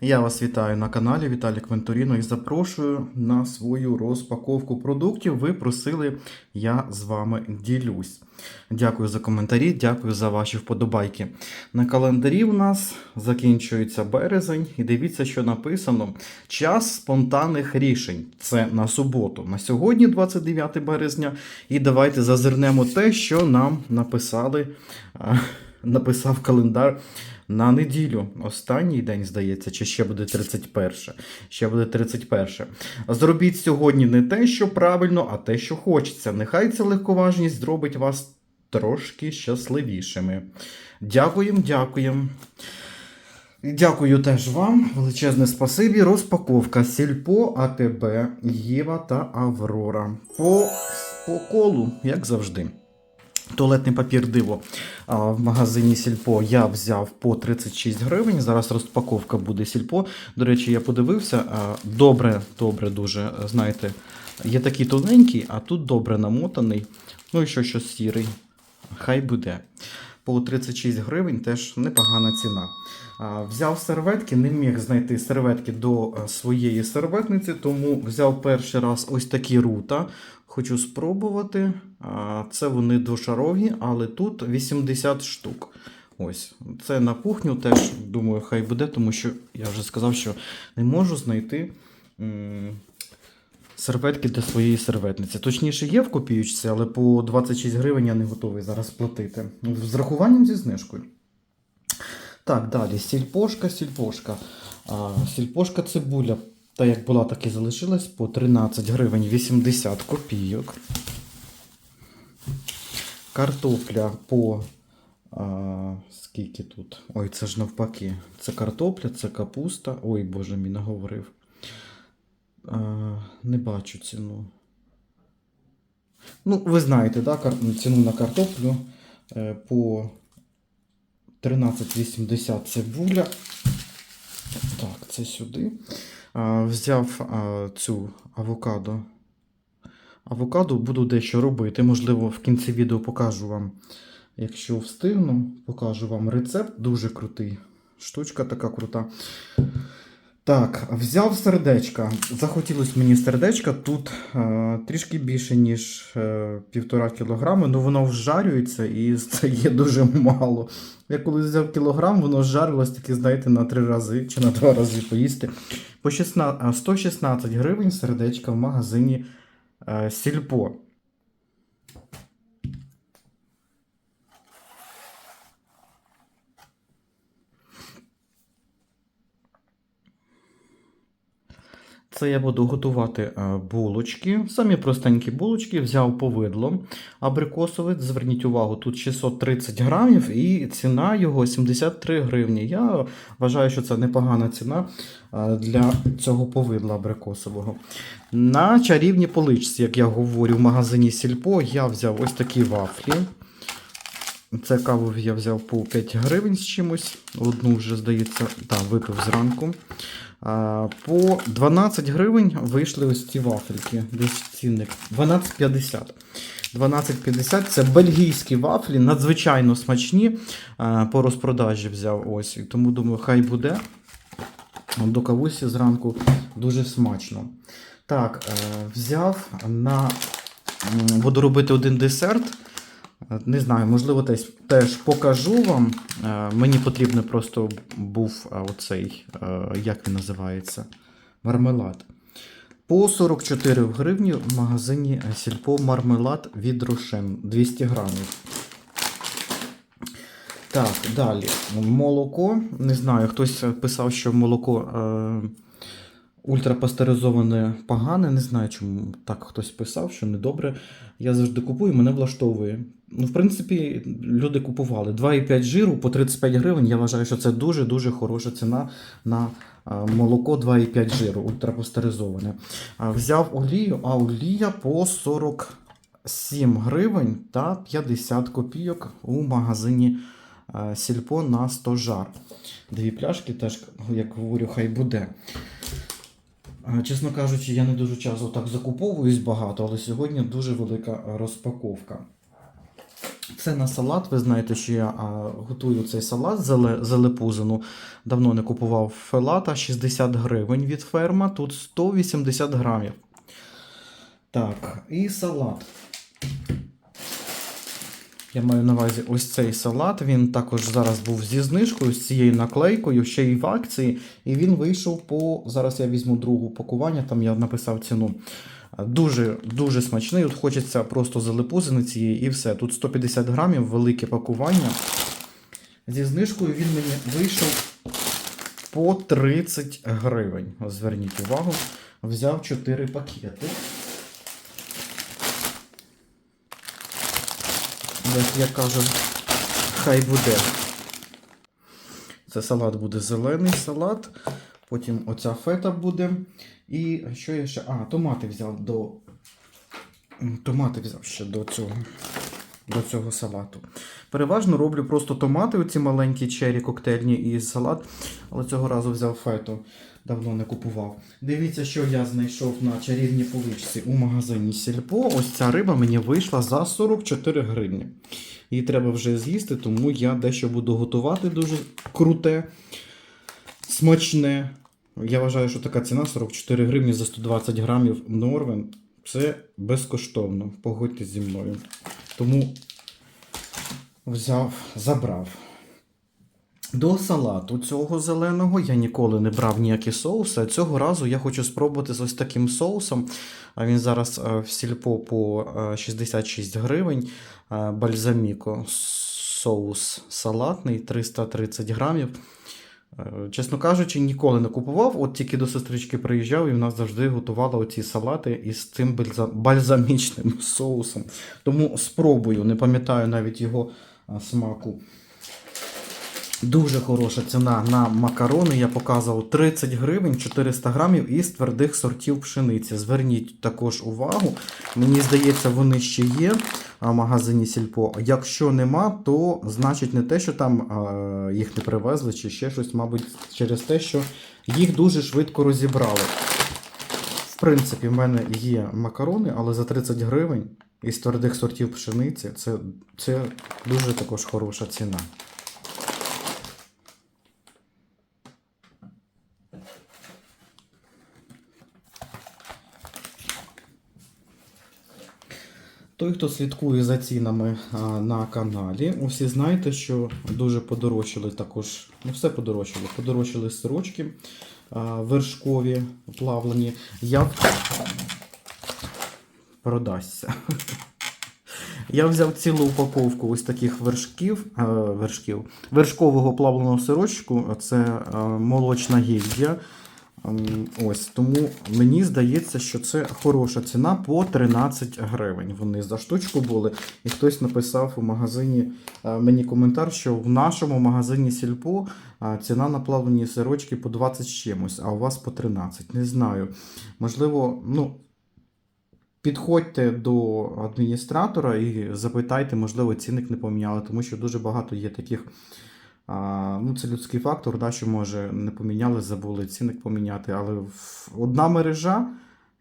Я вас вітаю на каналі Віталік Венторіно і запрошую на свою розпаковку продуктів. Ви просили, я з вами ділюсь. Дякую за коментарі, дякую за ваші вподобайки. На календарі у нас закінчується березень, і дивіться, що написано: час спонтанних рішень. Це на суботу. На сьогодні, 29 березня. І давайте зазирнемо те, що нам написали, написав календар. На неділю, останній день, здається, чи ще буде 31. Ще буде 31. Зробіть сьогодні не те, що правильно, а те, що хочеться. Нехай ця легковажність зробить вас трошки щасливішими. Дякуємо, дякуємо. Дякую теж вам. Величезне спасибі. Розпаковка Сільпо, АТБ, Єва та Аврора. По, по колу, як завжди. Туалетний папір диво в магазині Сільпо я взяв по 36 гривень. Зараз розпаковка буде Сільпо. До речі, я подивився. Добре, добре, дуже. Знаєте, є такий тоненький, а тут добре намотаний. Ну і що, що сірий. Хай буде. По 36 гривень теж непогана ціна. Взяв серветки, не міг знайти серветки до е, своєї серветниці, тому взяв перший раз ось такі рута. Хочу спробувати. Це вони двошарові, але тут 80 штук. Ось, це на кухню теж, думаю, хай буде, тому що я вже сказав, що не можу знайти серветки для своєї серветниці. Точніше, є в копіючці, але по 26 гривень я не готовий зараз платити. З рахуванням зі знижкою. Так, далі. Сільпошка, сільпошка. А, сільпошка цибуля. Та як була, так і залишилась по 13 гривень 80 копійок. Картопля по. А, скільки тут? Ой, це ж навпаки. Це картопля, це капуста. Ой, боже мій наговорив. А, не бачу ціну. Ну, ви знаєте, да, ціну на картоплю е, по 13,80 цибуля. Так, це сюди. Взяв цю авокадо. Авокадо буду дещо робити. Можливо, в кінці відео покажу вам, якщо встигну, покажу вам рецепт. Дуже крутий. Штучка така крута. Так, взяв сердечка. Захотілося мені сердечка. Тут е, трішки більше, ніж е, півтора кілограми, але воно вжарюється і стає дуже мало. Я коли взяв кілограм, воно жарилось таки, знаєте, на три рази чи на два рази поїсти. По 16, 116 гривень сердечка в магазині е, Сільпо. Це я буду готувати е, булочки. Самі простенькі булочки. Взяв повидло абрикосове. Зверніть увагу, тут 630 грамів і ціна його 73 гривні. Я вважаю, що це непогана ціна е, для цього повидла абрикосового. На чарівній поличці, як я говорю, в магазині Сільпо, я взяв ось такі вафлі. Це каву я взяв по 5 гривень з чимось. Одну вже, здається, так, випив зранку. А, По 12 гривень вийшли ось ці вафельки. Десь цінник. 12,50. 12,50 це бельгійські вафлі, надзвичайно смачні. А, По розпродажі взяв ось. Тому думаю, хай буде. До кавусі зранку дуже смачно. Так, е, взяв на. Буду робити один десерт. Не знаю, можливо, теж, теж покажу вам. Е, Мені потрібно просто був е, оцей, е, як він називається, мармелад. По 44 гривні в магазині Сільпо мармелад від Рошен 200 грамів. Так, далі. Молоко. Не знаю, хтось писав, що молоко е, ультрапастеризоване погане. Не знаю, чому так хтось писав, що недобре. Я завжди купую, мене влаштовує. Ну, в принципі, люди купували 2,5 жиру по 35 гривень. Я вважаю, що це дуже-дуже хороша ціна на е, молоко 2,5 жиру, ультрапастеризоване. Взяв олію, а олія по 47 гривень та 50 копійок у магазині е, Сільпо на 100 жар. Дві пляшки, теж, як говорю, хай буде. Чесно кажучи, я не дуже часто так закуповуюсь багато, але сьогодні дуже велика розпаковка. Це на салат. Ви знаєте, що я готую цей салат зеле, зелепузину. Давно не купував фелата 60 гривень від ферма. Тут 180 грамів. Так, і салат. Я маю на увазі ось цей салат. Він також зараз був зі знижкою, з цією наклейкою, ще й в акції. І він вийшов по. Зараз я візьму другу пакування, там я написав ціну. Дуже дуже смачний. От хочеться просто залипузини цієї і все. Тут 150 грамів, велике пакування. Зі знижкою він мені вийшов по 30 гривень. Зверніть увагу, взяв 4 пакети. Як я кажу, хай буде. Це салат буде зелений салат. Потім оця фета буде. І що я ще? А, томати взяв до. Томати взяв ще до цього. До цього салату. Переважно роблю просто томати, оці маленькі чері коктейльні і салат, але цього разу взяв фету. Давно не купував. Дивіться, що я знайшов на чарівній поличці у магазині Сільпо. Ось ця риба мені вийшла за 44 гривні. Її треба вже з'їсти, тому я дещо буду готувати дуже круте, смачне. Я вважаю, що така ціна 44 гривні за 120 грамів Норвен. Це безкоштовно. Погодьтесь зі мною. Тому взяв, забрав. До салату цього зеленого я ніколи не брав ніякі соуси. Цього разу я хочу спробувати з ось таким соусом. А Він зараз е, в сільпо по е, 66 гривень. Е, Бальзаміко соус салатний 330 грамів. Е, Чесно кажучи, ніколи не купував. От тільки до сестрички приїжджав і в нас завжди готувала оці салати із цим бальзамічним соусом. Тому спробую, не пам'ятаю навіть його смаку. Дуже хороша ціна на макарони. Я показував 30 гривень 400 грамів із твердих сортів пшениці. Зверніть також увагу. Мені здається, вони ще є в магазині Сільпо. Якщо нема, то значить не те, що там а, їх не привезли, чи ще щось, мабуть, через те, що їх дуже швидко розібрали. В принципі, в мене є макарони, але за 30 гривень із твердих сортів пшениці це, це дуже також хороша ціна. Той, хто слідкує за цінами на каналі, усі знаєте, що дуже подорожчали також, ну все подорожчало, подорожчали сирочки вершкові, плавлені. Я продасться. Я взяв цілу упаковку ось таких вершків, е, вершків вершкового плавленого сирочку. Це е, молочна гільдія. Ем, Ось тому мені здається, що це хороша ціна по 13 гривень. Вони за штучку були. І хтось написав у магазині е, мені коментар, що в нашому магазині Сільпо ціна на плавлені сирочки по 20 з чимось, а у вас по 13. Не знаю. Можливо, ну. Підходьте до адміністратора і запитайте, можливо, цінник не поміняли, тому що дуже багато є таких. Ну, це людський фактор, да, що може не поміняли, забули цінник поміняти, але одна мережа,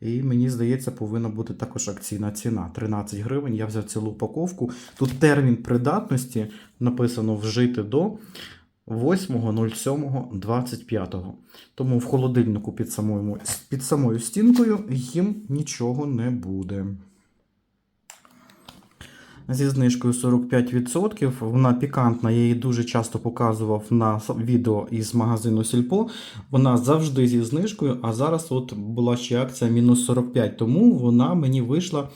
і мені здається, повинна бути також акційна ціна. 13 гривень. Я взяв цілу упаковку. Тут термін придатності написано вжити до 8.07.25. Тому в холодильнику під самою, під самою стінкою їм нічого не буде. Зі знижкою 45%. Вона пікантна, я її дуже часто показував на відео із магазину Сільпо. Вона завжди зі знижкою, а зараз от була ще акція мінус 45, тому вона мені вийшла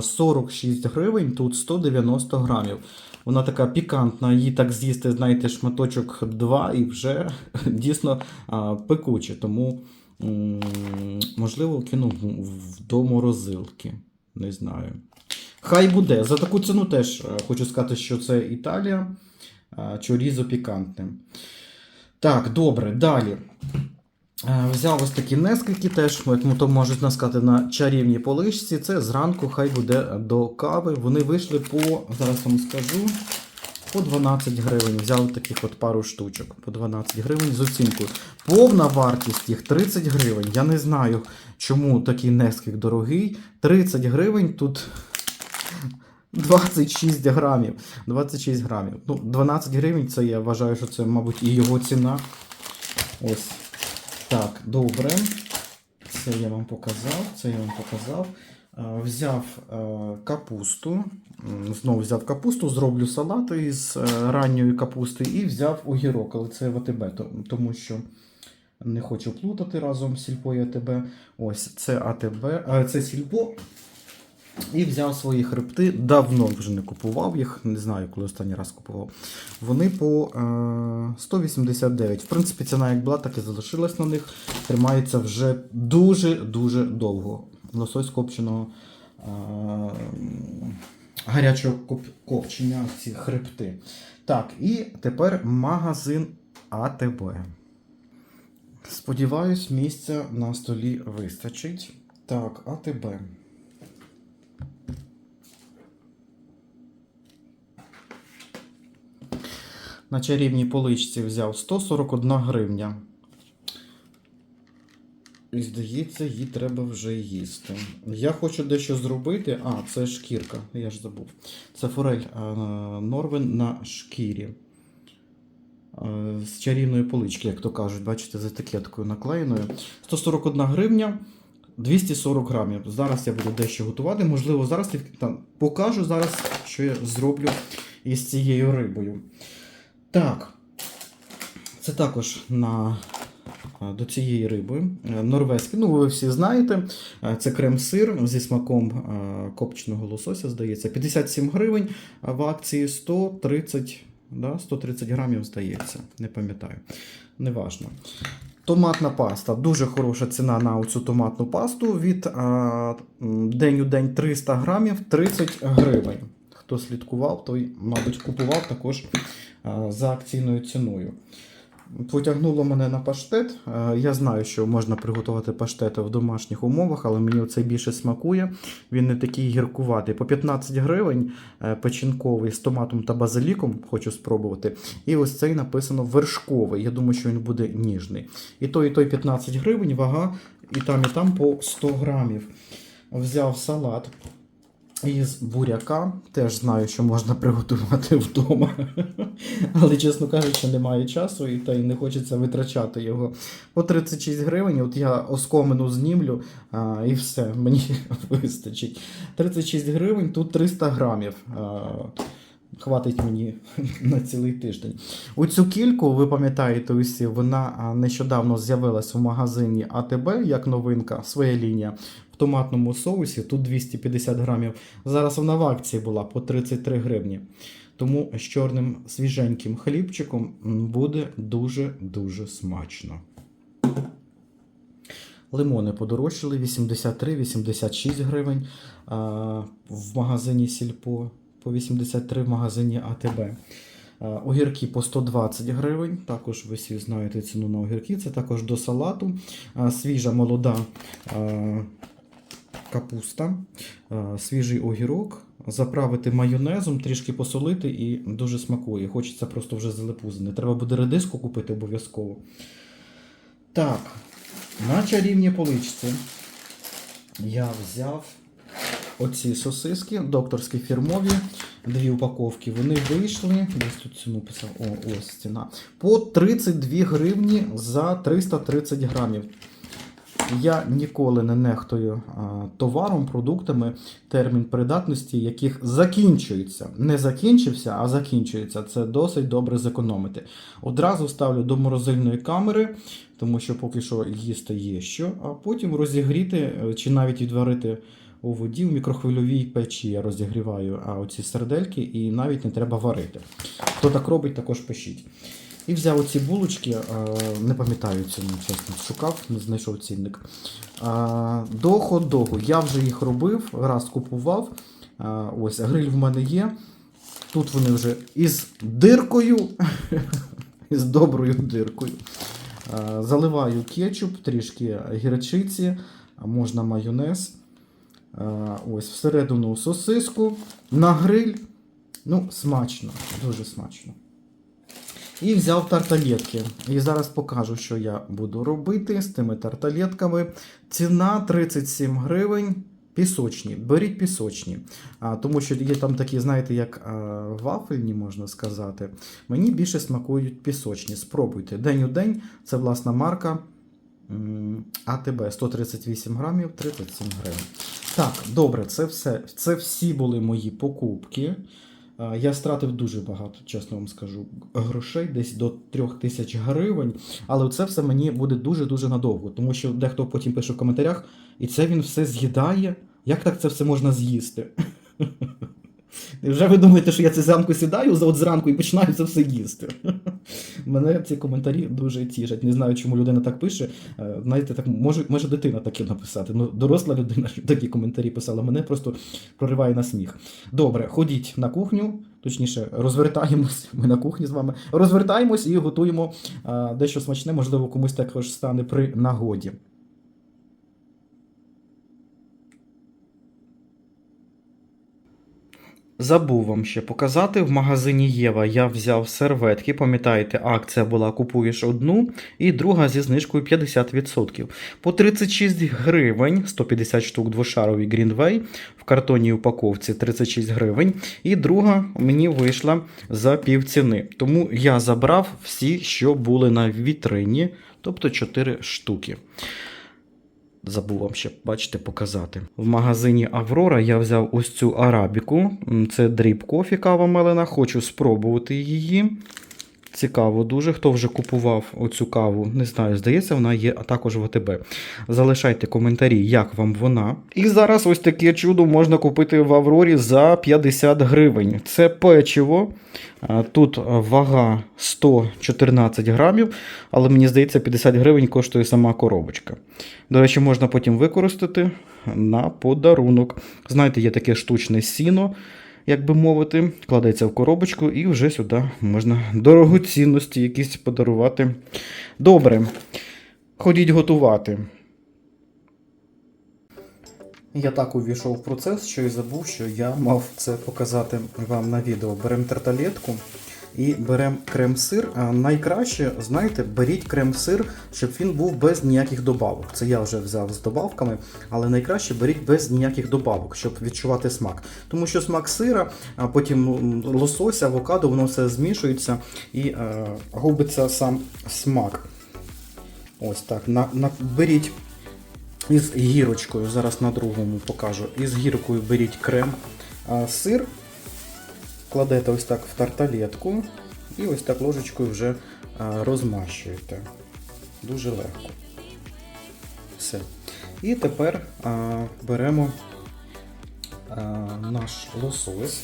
46 гривень, тут 190 грамів. Вона така пікантна, її так з'їсти, знаєте, шматочок 2 і вже дійсно пекуче. Тому, можливо, кину до морозилки. Не знаю. Хай буде. За таку ціну теж е, хочу сказати, що це Італія. е, Чорізо пікантне. Так, добре, далі. Е, Взяв ось такі нескільки теж, тому то можуть нас сказати на чарівній поличці. Це зранку хай буде до кави. Вони вийшли по, зараз вам скажу, по 12 гривень. Взяв таких от пару штучок. По 12 гривень з оцінкою. Повна вартість їх 30 гривень. Я не знаю, чому такий нескільки дорогий. 30 гривень тут 26 грамів. 26 грамів. Ну, 12 гривень це я вважаю, що це, мабуть, і його ціна. Ось. Так, добре. Це я вам показав. Це я вам показав. Е, Взяв е, капусту. Знову взяв капусту, зроблю салат із е, ранньої капусти і взяв огірок, але це в АТБ, тому що не хочу плутати разом з сільпо і АТБ. Ось це АТБ, це сільпо. І взяв свої хребти. Давно вже не купував їх, не знаю, коли останній раз купував. Вони по е, 189. В принципі, ціна як була, так і залишилась на них. Тримається вже дуже-дуже довго. Лосось копченого е, гарячого коп- копчення, ці хребти. Так, і тепер магазин АТБ. Сподіваюсь, місця на столі вистачить. Так, АТБ. На чарівній поличці взяв 141 гривня. І здається, її треба вже їсти. Я хочу дещо зробити. А, це шкірка, я ж забув. Це форель е, Норвен на шкірі. Е, З чарівної полички, як то кажуть, бачите, з етикеткою наклеєною. 141 гривня, 240 грамів. Зараз я буду дещо готувати. Можливо, зараз я покажу зараз, що я зроблю із цією рибою. Так. Це також на, до цієї риби. Е, Норвезький, ну ви всі знаєте. Е, Це крем-сир зі смаком е, копченого лосося, здається. 57 гривень, в акції 130, да, 130 грамів, здається. Не пам'ятаю. Неважно. Томатна паста. Дуже хороша ціна на цю томатну пасту. Від а, день у день 300 грамів 30 гривень. Хто слідкував, той, мабуть, купував також за акційною ціною. Потягнуло мене на паштет. Е, Я знаю, що можна приготувати паштети в домашніх умовах, але мені це більше смакує. Він не такий гіркуватий. По 15 гривень е, печінковий з томатом та базиліком хочу спробувати. І ось цей написано вершковий. Я думаю, що він буде ніжний. І той, і той 15 гривень, вага, і там, і там по 100 грамів. Взяв салат. Із буряка теж знаю, що можна приготувати вдома. Але, чесно кажучи, немає часу і та й не хочеться витрачати його. По 36 гривень, от я оскомину знімлю а, і все, мені вистачить. 36 гривень, тут 300 грамів. А, Хватить мені на цілий тиждень. У цю кільку, ви пам'ятаєте усі, вона нещодавно з'явилась у магазині АТБ як новинка, своя лінія в томатному соусі. Тут 250 грамів. Зараз вона в акції була по 33 гривні. Тому з чорним свіженьким хлібчиком буде дуже-дуже смачно. Лимони подорожчали 83-86 гривень в магазині Сільпо, по 83 в магазині АТБ. Огірки по 120 гривень. Також ви всі знаєте ціну на огірки. Це також до салату. Свіжа молода капуста, свіжий огірок. Заправити майонезом, трішки посолити і дуже смакує. Хочеться просто вже залепузини. Треба буде редиску купити обов'язково. Так, на чарівній поличці я взяв оці сосиски, докторські фірмові, дві упаковки. Вони вийшли. Десь тут ціну писав. О, ось ціна. По 32 гривні за 330 грамів. Я ніколи не нехтую товаром, продуктами, термін придатності, яких закінчується. Не закінчився, а закінчується. Це досить добре зекономити. Одразу ставлю до морозильної камери, тому що поки що їсти є що, а потім розігріти е, чи навіть відварити у воді в мікрохвильовій печі. Я розігріваю а, оці сердельки і навіть не треба варити. Хто так робить, також пишіть. І взяв оці булочки, не пам'ятаю ціну, чесно, шукав, не знайшов цінник. До хот-догу. Я вже їх робив, раз купував. Ось гриль в мене є. Тут вони вже із диркою, із доброю диркою. Заливаю кетчуп, трішки гірчиці, можна майонез. Ось всередину сосиску на гриль. Ну, смачно, дуже смачно. І взяв тарталетки. І зараз покажу, що я буду робити з тими тарталетками. Ціна 37 гривень Пісочні, беріть пісочні, а, тому що є там такі, знаєте, як а, вафельні, можна сказати. Мені більше смакують пісочні. Спробуйте. День у день це власна марка АТБ 138 грамів 37 гривень. Так, добре, це все. Це всі були мої покупки. А, Я стратив дуже багато, чесно вам скажу, грошей, десь до трьох тисяч гривень. Але це все мені буде дуже-дуже надовго, тому що дехто потім пише в коментарях, і це він все з'їдає. Як так це все можна з'їсти? Невже ви думаєте, що я це зранку сідаю от зранку і починаю це все їсти? Мене ці коментарі дуже тішать. Не знаю, чому людина так пише. Е, Знаєте, так може, може дитина таке написати. Ну, доросла людина такі коментарі писала. Мене просто прориває на сміх. Добре, ходіть на кухню, точніше, розвертаємось. Ми на кухні з вами. Розвертаємось і готуємо а, дещо смачне, можливо, комусь також стане при нагоді. Забув вам ще показати. В магазині Єва я взяв серветки. Пам'ятаєте, акція була купуєш одну і друга зі знижкою 50%. По 36 гривень, 150 штук двошарові Greenway в картонній упаковці 36 гривень. І друга мені вийшла за півціни. Тому я забрав всі, що були на вітрині, тобто 4 штуки. Забув вам ще, бачите, показати. В магазині Аврора я взяв ось цю арабіку. Це дріб кофі, кава мелена. Хочу спробувати її. Цікаво дуже, хто вже купував оцю каву, не знаю, здається, вона є також в АТБ. Залишайте коментарі, як вам вона. І зараз ось таке чудо можна купити в Аврорі за 50 гривень. Це печиво. Тут вага 114 грамів, але мені здається, 50 гривень коштує сама коробочка. До речі, можна потім використати на подарунок. Знаєте, є таке штучне сіно, як би мовити, кладеться в коробочку і вже сюди можна дорогоцінності якісь подарувати. Добре, ходіть готувати. Я так увійшов в процес, що і забув, що я мав це показати вам на відео. Беремо тарталетку і беремо крем-сир. Найкраще, знаєте, беріть крем-сир, щоб він був без ніяких добавок. Це я вже взяв з добавками, але найкраще беріть без ніяких добавок, щоб відчувати смак. Тому що смак сира, а потім м, лосося, авокадо, воно все змішується і е, губиться сам смак. Ось так. На, на, беріть із гірочкою, зараз на другому покажу. Із гіркою беріть крем, а сир, кладете ось так в тарталетку і ось так ложечкою вже розмащуєте. Дуже легко. Все. І тепер а, беремо а, наш лосось.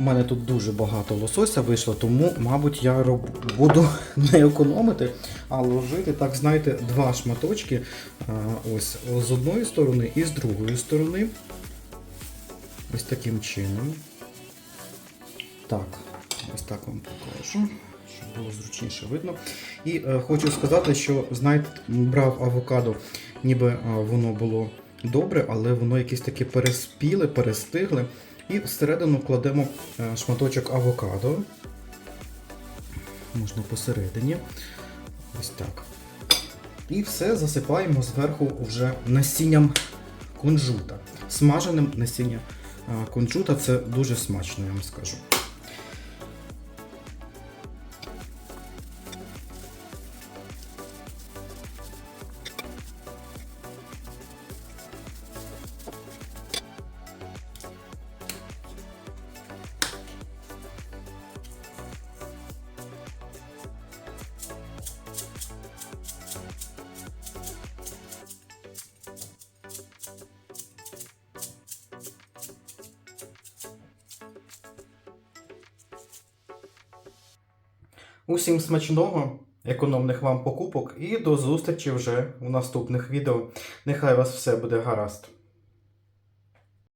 У мене тут дуже багато лосося вийшло, тому, мабуть, я роб... буду не економити, а ложити, так, знаєте, два шматочки. А, ось з одної сторони і з другої сторони. Ось таким чином. Так, ось так вам покажу, щоб було зручніше видно. І е, хочу сказати, що, знаєте, брав авокадо, ніби е, воно було добре, але воно якесь таке переспіле, перестигле. І всередину кладемо е, шматочок авокадо. Можна посередині. Ось так. І все засипаємо зверху вже насінням кунжута. Смаженим насінням е, кунжута це дуже смачно, я вам скажу. Усім смачного, економних вам покупок і до зустрічі вже у наступних відео. Нехай вас все буде гаразд.